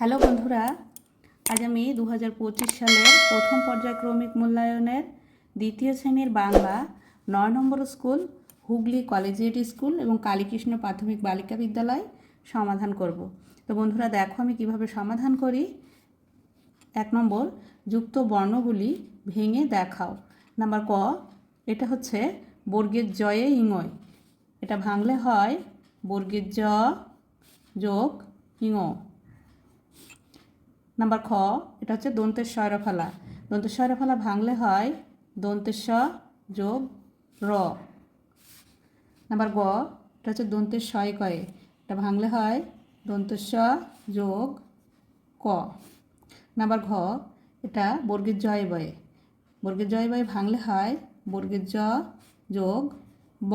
Hello বন্ধুরা, আজ আমি দু হাজার পঁচিশ সালের প্রথম পর্যায়ক্রমিক মূল্যায়নের দ্বিতীয় শ্রেণির বাংলা নয় number school Hooghly collegiate school এবং কালীকৃষ্ণ প্রাথমিক বালিকা বিদ্যালয় সমাধান করব। তো বন্ধুরা, দেখো আমি কীভাবে সমাধান করি। এক নম্বর, যুক্ত বর্ণগুলি ভেঙে দেখাও। নাম্বার ক, এটা হচ্ছে বর্গের জয়ে ইঙয়। এটা ভাঙলে হয় বর্গের জ যোগ ইঙ। নাম্বার খ, এটা হচ্ছে দন্তের স্বরফলা দন্তের স্বরফলা ভাঙলে হয় দন্তের স যোগ র। নাম্বার গ, এটা হচ্ছে দন্তের শয় কয়ে এটা ভাঙলে হয় দন্তের স যোগ ক। নাম্বার ঘ, এটা বর্গের জয় বয়ে বর্গের জয় বয়ে ভাঙলে হয় বর্গের জ যোগ ব।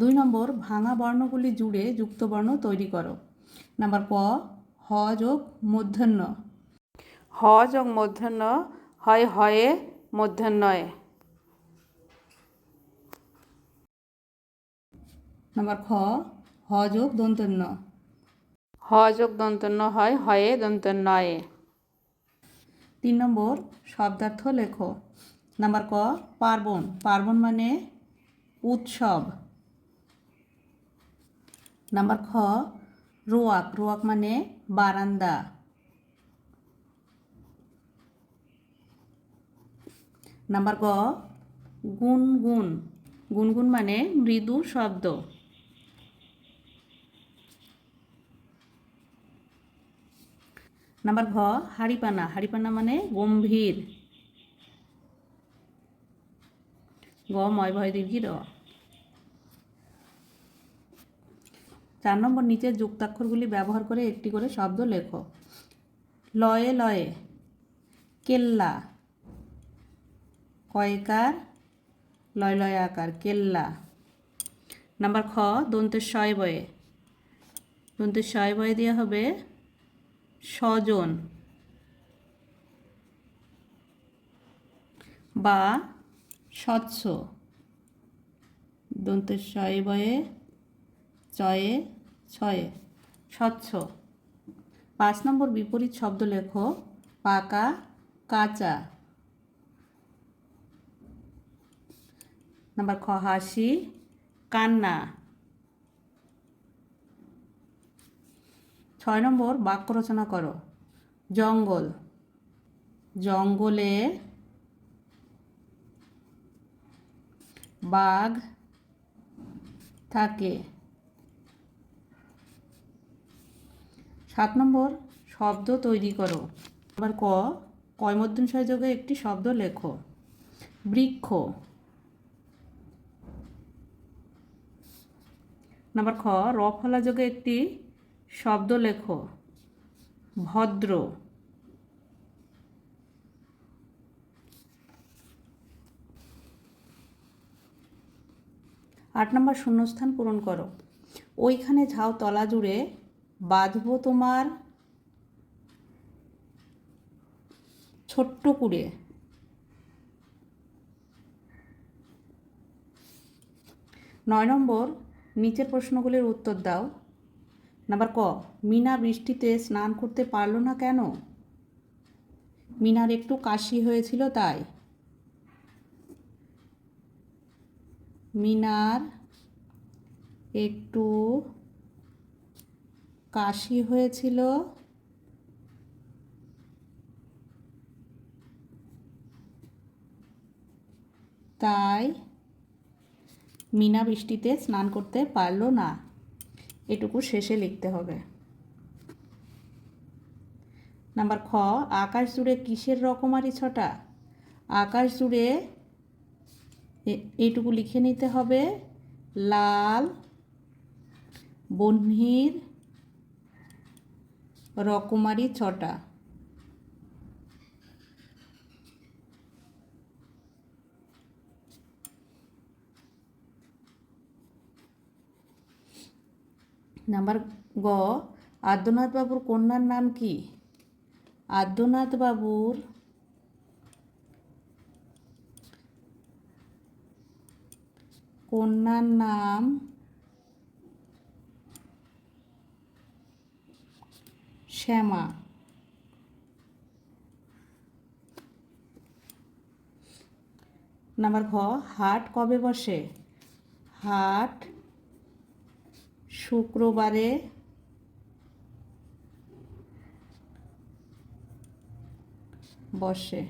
দুই নম্বর, ভাঙা বর্ণগুলি জুড়ে যুক্ত বর্ণ তৈরি করো। নাম্বার ক হ যোগ মূর্ধন্য হ যোগ মূর্ধন্য হয় হয়ে মূর্ধন্যয়ে নাম্বার খ হ যোগ দন্তন্য হ যোগ দন্তন্য হয় হয়ে দন্তন্যয়ে তিন নম্বর শব্দার্থ লেখো। নাম্বার ক পার্বণ। পার্বণ মানে উৎসব। নাম্বার খ রোয়াক রোয়াক মানে বারান্দা। নাম্বার গ, গুনগুন। গুনগুন মানে মৃদু শব্দ। নাম্বার ঘ, হাড়িপানা। হাড়িপানা মানে গম্ভীর। গ, ময় ভয় দীর্ঘির চার নম্বর নিচের যুক্তাক্ষরগুলি ব্যবহার করে একটি করে শব্দ লেখো। লয়ে লয়ে, কেল্লা, কয়কার, লয় লয় আকার, কেল্লা। নাম্বার খ, দন্তের শয় বয়ে। দন্তের শয় বয়ে দেওয়া হবে স্বজন। বা স্বচ্ছ। দন্তের শয়ে বয়ে চয়ে ছয়ে, স্বচ্ছ। পাঁচ নম্বর বিপরীত শব্দ লেখো, পাকা, কাঁচা। নাম্বার খ, হাসি, কান্না। ছয় নম্বর বাক্য রচনা করো, জঙ্গল। জঙ্গলে বাঘ থাকে। সাত নম্বর শব্দ তৈরি করো। আবার ক কয়মধ্যম সহযোগে একটি শব্দ লেখো। বৃক্ষ। নাম্বার খ র ফলা যোগে একটি শব্দ লেখো। ভদ্র। আট নম্বর শূন্যস্থান পূরণ করো। ওইখানে ঝাও তলা জুড়ে বাঁধবো তোমার ছোট্ট কুড়ে। নয় নম্বর, নিচের প্রশ্নগুলির উত্তর দাও। নাম্বার ক, মিনা বৃষ্টিতে স্নান করতে পারল না কেন? মিনার একটু কাশি হয়েছিল তাই। মিনার একটু কাশি হয়েছিল। তাই মিনা বৃষ্টিতে স্নান করতে পারল না। এটুকু শেষে লিখতে হবে। নাম্বার খ, আকাশ জুড়ে কিসের রকমারি ছটা? আকাশ জুড়ে এইটুকু লিখে নিতে হবে। লাল বহ্নির রকমারি ছটা। নাম্বার গ আদ্যনাথ বাবুর কন্যার নাম কি? আদ্যনাথ বাবুর কন্যার নাম শ্যামা। নাম্বার ঘ হাট কবে বসে? হাট শুক্রবারে বসে।